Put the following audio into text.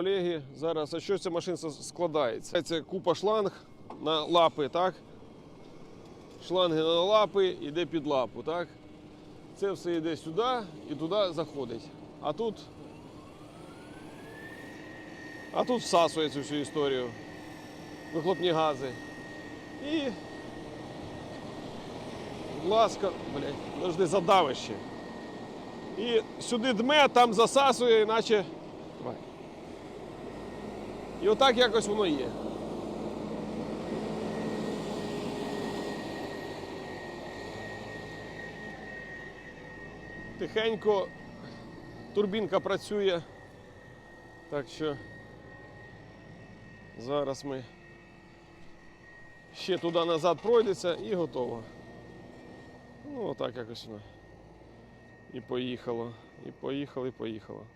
Колеги, зараз, а що ця машина складається? Це купа шланг на лапи, так? Шланги на лапи, йде під лапу, так? Це все йде сюди і туди заходить. А тут. А тут всасує цю всю історію. Вихлопні гази. І. Будь ласка, блядь, завжди задавище. І сюди дме, там засасує, іначе. І отак якось воно є. Тихенько турбінка працює. Так що зараз ми ще туди назад пройдеться і готово. Ну, отак якось воно. І поїхало. І поїхало, і поїхало.